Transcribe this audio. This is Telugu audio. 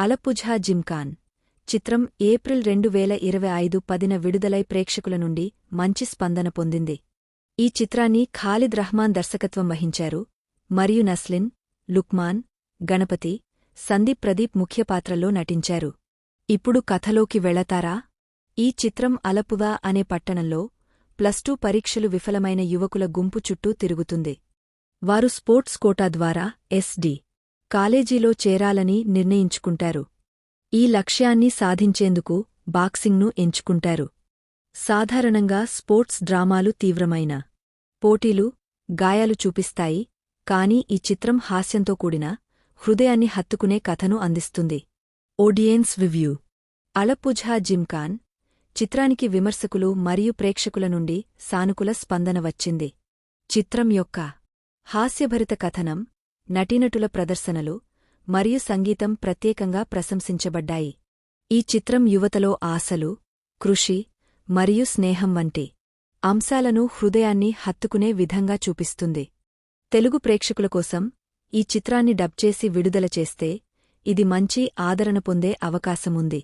అలపుఝా జిమ్కాన్ చిత్రం ఏప్రిల్ రెండు వేల ఇరవై ఐదు పదిన విడుదలై ప్రేక్షకుల నుండి మంచి స్పందన పొందింది. ఈ చిత్రాన్ని ఖాలిద్ రహ్మాన్ దర్శకత్వం వహించారు. మరియు నస్లిన్ లుక్మాన్ గణపతి సందీప్ ప్రదీప్ ముఖ్య పాత్రల్లో నటించారు. ఇప్పుడు కథలోకి వెళతారా? ఈ చిత్రం అలపువా అనే పట్టణంలో ప్లస్ టూ పరీక్షలు విఫలమైన యువకుల గుంపు చుట్టూ తిరుగుతుంది. వారు స్పోర్ట్స్ కోటా ద్వారా ఎస్డి కాలేజీలో చేరాలని నిర్ణయించుకుంటారు. ఈ లక్ష్యాన్ని సాధించేందుకు బాక్సింగ్ను ఎంచుకుంటారు. సాధారణంగా స్పోర్ట్స్ డ్రామాలు తీవ్రమైన పోటీలు గాయాలు చూపిస్తాయి కాని ఈ చిత్రం హాస్యంతో కూడిన హృదయాన్ని హత్తుకునే కథను అందిస్తుంది. ఓడియన్స్ వివ్యూ అలపుజా జిమ్కాన్ చిత్రానికి విమర్శకులు మరియు ప్రేక్షకుల నుండి సానుకూల స్పందన వచ్చింది. చిత్రం యొక్క హాస్యభరిత కథనం నటీనటుల ప్రదర్శనలు మరియు సంగీతం ప్రత్యేకంగా ప్రశంసించబడ్డాయి. ఈ చిత్రం యువతలో ఆశలు కృషి మరియు స్నేహం వంటి అంశాలను హృదయాన్ని హత్తుకునే విధంగా చూపిస్తుంది. తెలుగు ప్రేక్షకుల కోసం ఈ చిత్రాన్ని డబ్ చేసి విడుదల చేస్తే ఇది మంచి ఆదరణ పొందే అవకాశముంది.